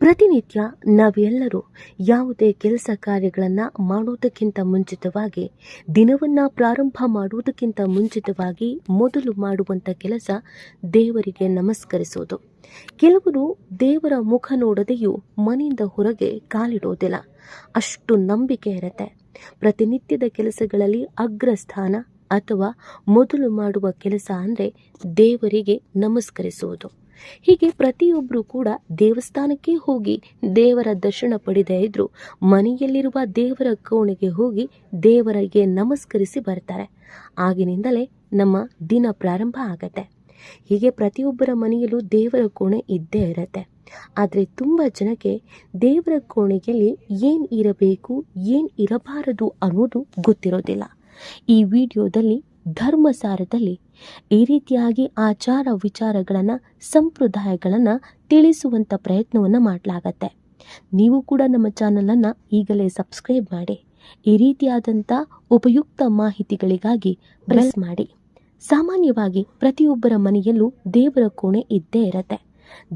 ಪ್ರತಿನಿತ್ಯ ನಾವೆಲ್ಲರೂ ಯಾವುದೇ ಕೆಲಸ ಕಾರ್ಯಗಳನ್ನು ಮಾಡುವುದಕ್ಕಿಂತ ಮುಂಚಿತವಾಗಿ, ದಿನವನ್ನು ಪ್ರಾರಂಭ ಮಾಡುವುದಕ್ಕಿಂತ ಮುಂಚಿತವಾಗಿ ಮೊದಲು ಮಾಡುವಂಥ ಕೆಲಸ ದೇವರಿಗೆ ನಮಸ್ಕರಿಸೋದು. ಕೆಲವರು ದೇವರ ಮುಖ ನೋಡದೆಯೂ ಮನೆಯಿಂದ ಹೊರಗೆ ಕಾಲಿಡೋದಿಲ್ಲ. ಅಷ್ಟು ನಂಬಿಕೆ ಇರುತ್ತೆ. ಪ್ರತಿನಿತ್ಯದ ಕೆಲಸಗಳಲ್ಲಿ ಅಗ್ರಸ್ಥಾನ ಅಥವಾ ಮೊದಲು ಮಾಡುವ ಕೆಲಸ ಅಂದರೆ ದೇವರಿಗೆ ನಮಸ್ಕರಿಸುವುದು ಹೀಗೆ ಪ್ರತಿಯೊಬ್ಬರೂ ಕೂಡ ದೇವಸ್ಥಾನಕ್ಕೆ ಹೋಗಿ ದೇವರ ದರ್ಶನ ಪಡೆದೇ ಇದ್ರು ಮನೆಯಲ್ಲಿರುವ ದೇವರ ಕೋಣೆಗೆ ಹೋಗಿ ದೇವರಿಗೆ ನಮಸ್ಕರಿಸಿ ಬರ್ತಾರೆ ಆಗಿನಿಂದಲೇ ನಮ್ಮ ದಿನ ಪ್ರಾರಂಭ ಆಗತ್ತೆ. ಹೀಗೆ ಪ್ರತಿಯೊಬ್ಬರ ಮನೆಯಲ್ಲೂ ದೇವರ ಕೋಣೆ ಇದ್ದೇ ಇರತ್ತೆ. ಆದರೆ ತುಂಬ ಜನಕ್ಕೆ ದೇವರ ಕೋಣೆಯಲ್ಲಿ ಏನು ಇರಬೇಕು, ಏನು ಇರಬಾರದು ಅನ್ನೋದು ಗೊತ್ತಿರೋದಿಲ್ಲ. ಈ ವಿಡಿಯೋದಲ್ಲಿ ಧರ್ಮಸಾರದಲ್ಲಿ ಈ ರೀತಿಯಾಗಿ ಆಚಾರ ವಿಚಾರಗಳನ್ನು, ಸಂಪ್ರದಾಯಗಳನ್ನು ತಿಳಿಸುವಂಥ ಪ್ರಯತ್ನವನ್ನು ಮಾಡಲಾಗತ್ತೆ. ನೀವು ಕೂಡ ನಮ್ಮ ಚಾನಲನ್ನು ಈಗಲೇ ಸಬ್ಸ್ಕ್ರೈಬ್ ಮಾಡಿ, ಈ ರೀತಿಯಾದಂಥ ಉಪಯುಕ್ತ ಮಾಹಿತಿಗಳಿಗಾಗಿ ಪ್ರೆಸ್ ಮಾಡಿ. ಸಾಮಾನ್ಯವಾಗಿ ಪ್ರತಿಯೊಬ್ಬರ ಮನೆಯಲ್ಲೂ ದೇವರ ಕೋಣೆ ಇದ್ದೇ ಇರತ್ತೆ.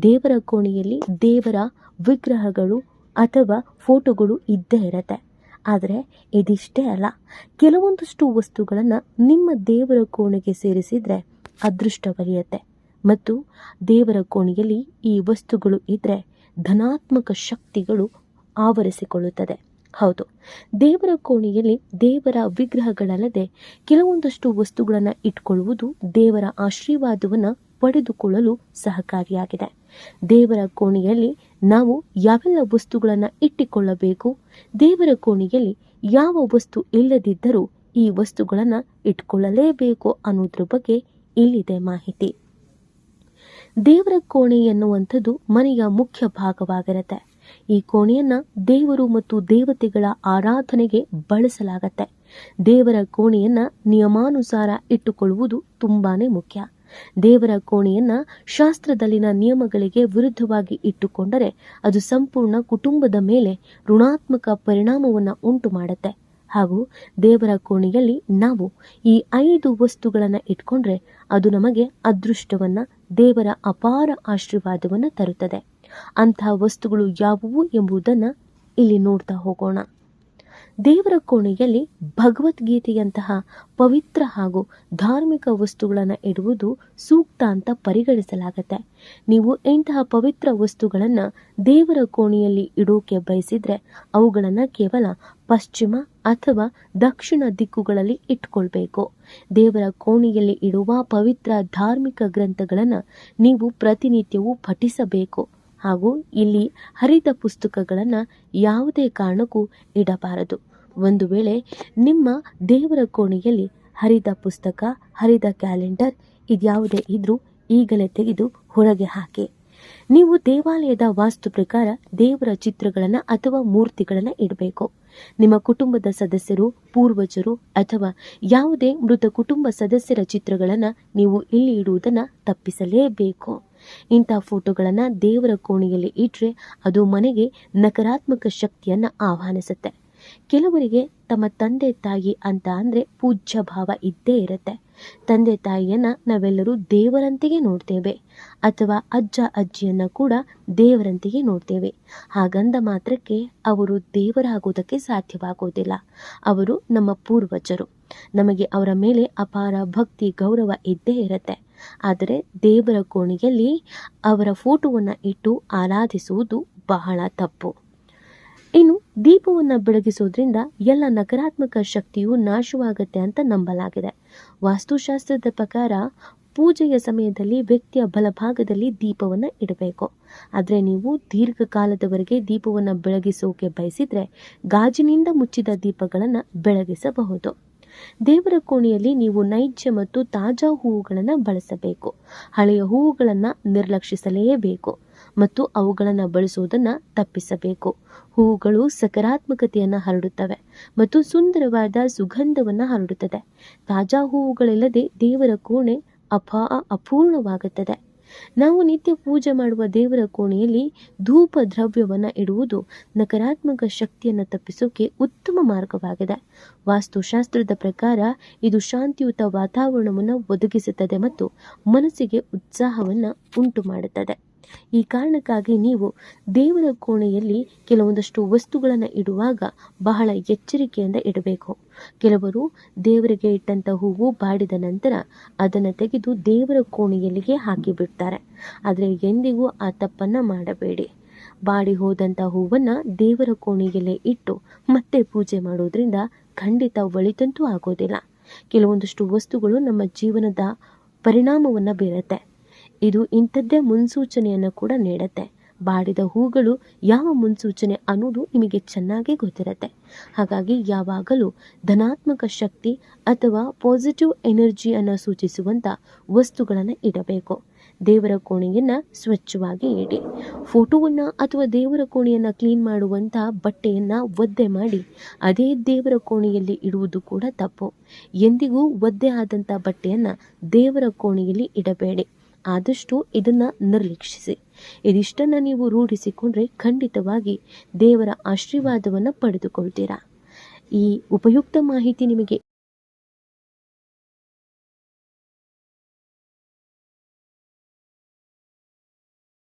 ದೇವರ ಕೋಣೆಯಲ್ಲಿ ದೇವರ ವಿಗ್ರಹಗಳು ಅಥವಾ ಫೋಟೋಗಳು ಇದ್ದೇ ಇರತ್ತೆ. ಆದರೆ ಇದಿಷ್ಟೇ ಅಲ್ಲ. ಕೆಲವೊಂದಷ್ಟು ವಸ್ತುಗಳನ್ನು ನಿಮ್ಮ ದೇವರ ಕೋಣೆಗೆ ಸೇರಿಸಿದರೆ ಅದೃಷ್ಟ ಬರೆಯುತ್ತೆ ಮತ್ತು ದೇವರ ಕೋಣೆಯಲ್ಲಿ ಈ ವಸ್ತುಗಳು ಇದ್ದರೆ ಧನಾತ್ಮಕ ಶಕ್ತಿಗಳು ಆವರಿಸಿಕೊಳ್ಳುತ್ತದೆ. ಹೌದು. ದೇವರ ಕೋಣೆಯಲ್ಲಿ ದೇವರ ವಿಗ್ರಹಗಳಲ್ಲದೆ ಕೆಲವೊಂದಷ್ಟು ವಸ್ತುಗಳನ್ನು ಇಟ್ಕೊಳ್ಳುವುದು ದೇವರ ಆಶೀರ್ವಾದವನ್ನು ಪಡೆದುಕೊಳ್ಳಲು ಸಹಕಾರಿಯಾಗಿದೆ. ದೇವರ ಕೋಣೆಯಲ್ಲಿ ನಾವು ಯಾವೆಲ್ಲ ವಸ್ತುಗಳನ್ನು ಇಟ್ಟುಕೊಳ್ಳಬೇಕು? ದೇವರ ಕೋಣೆಯಲ್ಲಿ ಯಾವ ವಸ್ತು ಇಲ್ಲದಿದ್ದರೂ ಈ ವಸ್ತುಗಳನ್ನು ಇಟ್ಕೊಳ್ಳಲೇಬೇಕು ಅನ್ನೋದ್ರ ಬಗ್ಗೆ ಇಲ್ಲಿದೆ ಮಾಹಿತಿ. ದೇವರ ಕೋಣೆ ಎನ್ನುವಂಥದ್ದು ಮನೆಯ ಮುಖ್ಯ ಭಾಗವಾಗಿರುತ್ತೆ. ಈ ಕೋಣೆಯನ್ನ ದೇವರು ಮತ್ತು ದೇವತೆಗಳ ಆರಾಧನೆಗೆ ಬಳಸಲಾಗತ್ತೆ. ದೇವರ ಕೋಣೆಯನ್ನ ನಿಯಮಾನುಸಾರ ಇಟ್ಟುಕೊಳ್ಳುವುದು ತುಂಬಾನೇ ಮುಖ್ಯ. ದೇವರ ಕೋಣೆಯನ್ನ ಶಾಸ್ತ್ರದಲ್ಲಿನ ನಿಯಮಗಳಿಗೆ ವಿರುದ್ಧವಾಗಿ ಇಟ್ಟುಕೊಂಡರೆ ಅದು ಸಂಪೂರ್ಣ ಕುಟುಂಬದ ಮೇಲೆ ಋಣಾತ್ಮಕ ಪರಿಣಾಮವನ್ನು ಉಂಟು ಮಾಡುತ್ತೆ. ಹಾಗೂ ದೇವರ ಕೋಣೆಯಲ್ಲಿ ನಾವು ಈ ಐದು ವಸ್ತುಗಳನ್ನು ಇಟ್ಕೊಂಡ್ರೆ ಅದು ನಮಗೆ ಅದೃಷ್ಟವನ್ನ, ದೇವರ ಅಪಾರ ಆಶೀರ್ವಾದವನ್ನು ತರುತ್ತದೆ. ಅಂತಹ ವಸ್ತುಗಳು ಯಾವುವು ಎಂಬುದನ್ನು ಇಲ್ಲಿ ನೋಡ್ತಾ ಹೋಗೋಣ. ದೇವರ ಕೋಣೆಯಲ್ಲಿ ಭಗವದ್ಗೀತೆಯಂತಹ ಪವಿತ್ರ ಹಾಗೂ ಧಾರ್ಮಿಕ ವಸ್ತುಗಳನ್ನು ಇಡುವುದು ಸೂಕ್ತ ಅಂತ ಪರಿಗಣಿಸಲಾಗತ್ತೆ. ನೀವು ಇಂತಹ ಪವಿತ್ರ ವಸ್ತುಗಳನ್ನು ದೇವರ ಕೋಣೆಯಲ್ಲಿ ಇಡೋಕೆ ಬಯಸಿದರೆ ಅವುಗಳನ್ನು ಕೇವಲ ಪಶ್ಚಿಮ ಅಥವಾ ದಕ್ಷಿಣ ದಿಕ್ಕುಗಳಲ್ಲಿ ಇಟ್ಕೊಳ್ಬೇಕು. ದೇವರ ಕೋಣೆಯಲ್ಲಿ ಇಡುವ ಪವಿತ್ರ ಧಾರ್ಮಿಕ ಗ್ರಂಥಗಳನ್ನು ನೀವು ಪ್ರತಿನಿತ್ಯವೂ ಪಠಿಸಬೇಕು. ಹಾಗೂ ಇಲ್ಲಿ ಹರಿದ ಪುಸ್ತಕಗಳನ್ನು ಯಾವುದೇ ಕಾರಣಕ್ಕೂ ಇಡಬಾರದು. ಒಂದು ವೇಳೆ ನಿಮ್ಮ ದೇವರ ಕೋಣೆಯಲ್ಲಿ ಹರಿದ ಪುಸ್ತಕ, ಹರಿದ ಕ್ಯಾಲೆಂಡರ್ ಇದ್ಯಾವುದೇ ಇದ್ರೂ ಈಗಲೇ ತೆಗೆದು ಹೊರಗೆ ಹಾಕಿ. ನೀವು ದೇವಾಲಯದ ವಾಸ್ತು ಪ್ರಕಾರ ದೇವರ ಚಿತ್ರಗಳನ್ನು ಅಥವಾ ಮೂರ್ತಿಗಳನ್ನು ಇಡಬೇಕು. ನಿಮ್ಮ ಕುಟುಂಬದ ಸದಸ್ಯರು, ಪೂರ್ವಜರು ಅಥವಾ ಯಾವುದೇ ಮೃತ ಕುಟುಂಬ ಸದಸ್ಯರ ಚಿತ್ರಗಳನ್ನು ನೀವು ಇಲ್ಲಿ ಇಡುವುದನ್ನು ತಪ್ಪಿಸಲೇಬೇಕು. ಇಂಥ ಫೋಟೋಗಳನ್ನು ದೇವರ ಕೋಣೆಯಲ್ಲಿ ಇಟ್ಟರೆ ಅದು ಮನೆಗೆ ನಕಾರಾತ್ಮಕ ಶಕ್ತಿಯನ್ನು ಆಹ್ವಾನಿಸುತ್ತೆ. ಕೆಲವರಿಗೆ ತಮ್ಮ ತಂದೆ ತಾಯಿ ಅಂತ ಅಂದರೆ ಪೂಜ್ಯ ಭಾವ ಇದ್ದೇ ಇರುತ್ತೆ. ತಂದೆ ತಾಯಿಯನ್ನ ನಾವೆಲ್ಲರೂ ದೇವರಂತೆಯೇ ನೋಡ್ತೇವೆ. ಅಥವಾ ಅಜ್ಜ ಅಜ್ಜಿಯನ್ನ ಕೂಡ ದೇವರಂತೆಯೇ ನೋಡ್ತೇವೆ. ಹಾಗಂದ ಮಾತ್ರಕ್ಕೆ ಅವರು ದೇವರಾಗೋದಕ್ಕೆ ಸಾಧ್ಯವಾಗೋದಿಲ್ಲ. ಅವರು ನಮ್ಮ ಪೂರ್ವಜರು. ನಮಗೆ ಅವರ ಮೇಲೆ ಅಪಾರ ಭಕ್ತಿ ಗೌರವ ಇದ್ದೇ ಇರುತ್ತೆ. ಆದರೆ ದೇವರ ಕೋಣೆಯಲ್ಲಿ ಅವರ ಫೋಟೋವನ್ನು ಇಟ್ಟು ಆರಾಧಿಸುವುದು ಬಹಳ ತಪ್ಪು. ಇನ್ನು ದೀಪವನ್ನು ಬೆಳಗಿಸೋದ್ರಿಂದ ಎಲ್ಲ ನಕಾರಾತ್ಮಕ ಶಕ್ತಿಯು ನಾಶವಾಗುತ್ತೆ ಅಂತ ನಂಬಲಾಗಿದೆ. ವಾಸ್ತುಶಾಸ್ತ್ರದ ಪ್ರಕಾರ ಪೂಜೆಯ ಸಮಯದಲ್ಲಿ ವ್ಯಕ್ತಿಯ ಬಲಭಾಗದಲ್ಲಿ ದೀಪವನ್ನು ಇಡಬೇಕು. ಆದರೆ ನೀವು ದೀರ್ಘಕಾಲದವರೆಗೆ ದೀಪವನ್ನು ಬೆಳಗಿಸೋಕೆ ಬಯಸಿದರೆ ಗಾಜಿನಿಂದ ಮುಚ್ಚಿದ ದೀಪಗಳನ್ನು ಬೆಳಗಿಸಬಹುದು. ದೇವರ ಕೋಣೆಯಲ್ಲಿ ನೀವು ನೈಜ ಮತ್ತು ತಾಜಾ ಹೂವುಗಳನ್ನು ಬಳಸಬೇಕು. ಹಳೆಯ ಹೂವುಗಳನ್ನು ನಿರ್ಲಕ್ಷಿಸಲೇಬೇಕು ಮತ್ತು ಅವುಗಳನ್ನು ಬಳಸುವುದನ್ನು ತಪ್ಪಿಸಬೇಕು. ಹೂವುಗಳು ಸಕಾರಾತ್ಮಕತೆಯನ್ನು ಹರಡುತ್ತವೆ ಮತ್ತು ಸುಂದರವಾದ ಸುಗಂಧವನ್ನು ಹರಡುತ್ತದೆ. ತಾಜಾ ಹೂವುಗಳಿಲ್ಲದೆ ದೇವರ ಕೋಣೆ ಅಪಾ ಅಪೂರ್ಣವಾಗುತ್ತದೆ. ನಾವು ನಿತ್ಯ ಪೂಜೆ ಮಾಡುವ ದೇವರ ಕೋಣೆಯಲ್ಲಿ ಧೂಪ ದ್ರವ್ಯವನ್ನು ಇಡುವುದು ನಕಾರಾತ್ಮಕ ಶಕ್ತಿಯನ್ನು ತಪ್ಪಿಸೋಕೆ ಉತ್ತಮ ಮಾರ್ಗವಾಗಿದೆ. ವಾಸ್ತುಶಾಸ್ತ್ರದ ಪ್ರಕಾರ ಇದು ಶಾಂತಿಯುತ ವಾತಾವರಣವನ್ನು ಒದಗಿಸುತ್ತದೆ ಮತ್ತು ಮನಸ್ಸಿಗೆ ಉತ್ಸಾಹವನ್ನು ಉಂಟು ಮಾಡುತ್ತದೆ ಈ ಕಾರಣಕ್ಕಾಗಿ ನೀವು ದೇವರ ಕೋಣೆಯಲ್ಲಿ ಕೆಲವೊಂದಷ್ಟು ವಸ್ತುಗಳನ್ನು ಇಡುವಾಗ ಬಹಳ ಎಚ್ಚರಿಕೆಯಿಂದ ಇಡಬೇಕು. ಕೆಲವರು ದೇವರಿಗೆ ಇಟ್ಟಂತ ಹೂವು ಬಾಡಿದ ನಂತರ ಅದನ್ನು ತೆಗೆದು ದೇವರ ಕೋಣೆಯಲ್ಲಿಗೆ ಹಾಕಿಬಿಡ್ತಾರೆ. ಆದರೆ ಎಂದಿಗೂ ಆ ತಪ್ಪನ್ನು ಮಾಡಬೇಡಿ. ಬಾಡಿ ಹೋದಂಥ ಹೂವನ್ನು ದೇವರ ಕೋಣೆಯಲ್ಲೇ ಇಟ್ಟು ಮತ್ತೆ ಪೂಜೆ ಮಾಡೋದ್ರಿಂದ ಖಂಡಿತ ಒಳಿತಂತೂ ಆಗೋದಿಲ್ಲ. ಕೆಲವೊಂದಷ್ಟು ವಸ್ತುಗಳು ನಮ್ಮ ಜೀವನದ ಪರಿಣಾಮವನ್ನು ಬೀರುತ್ತೆ. ಇದು ಇಂಥದ್ದೇ ಮುನ್ಸೂಚನೆಯನ್ನು ಕೂಡ ನೀಡುತ್ತೆ. ಬಾಡಿದ ಹೂಗಳು ಯಾವ ಮುನ್ಸೂಚನೆ ಅನ್ನೋದು ನಿಮಗೆ ಚೆನ್ನಾಗಿ ಗೊತ್ತಿರುತ್ತೆ. ಹಾಗಾಗಿ ಯಾವಾಗಲೂ ಧನಾತ್ಮಕ ಶಕ್ತಿ ಅಥವಾ ಪಾಸಿಟಿವ್ ಎನರ್ಜಿಯನ್ನು ಸೂಚಿಸುವಂಥ ವಸ್ತುಗಳನ್ನು ಇಡಬೇಕು. ದೇವರ ಕೋಣೆಯನ್ನು ಸ್ವಚ್ಛವಾಗಿ ಇಡಿ. ಫೋಟೋವನ್ನು ಅಥವಾ ದೇವರ ಕೋಣೆಯನ್ನು ಕ್ಲೀನ್ ಮಾಡುವಂಥ ಬಟ್ಟೆಯನ್ನು ಒದ್ದೆ ಮಾಡಿ ಅದೇ ದೇವರ ಕೋಣೆಯಲ್ಲಿ ಇಡುವುದು ಕೂಡ ತಪ್ಪು. ಎಂದಿಗೂ ಒದ್ದೆ ಆದಂಥ ಬಟ್ಟೆಯನ್ನು ದೇವರ ಕೋಣೆಯಲ್ಲಿ ಇಡಬೇಡಿ. ಆದಷ್ಟು ಇದನ್ನು ನಿರ್ಲಕ್ಷಿಸಿ. ಇದಿಷ್ಟನ್ನು ನೀವು ರೂಢಿಸಿಕೊಂಡ್ರೆ ಖಂಡಿತವಾಗಿ ದೇವರ ಆಶೀರ್ವಾದವನ್ನು ಪಡೆದುಕೊಳ್ತೀರಾ. ಈ ಉಪಯುಕ್ತ ಮಾಹಿತಿ ನಿಮಗೆ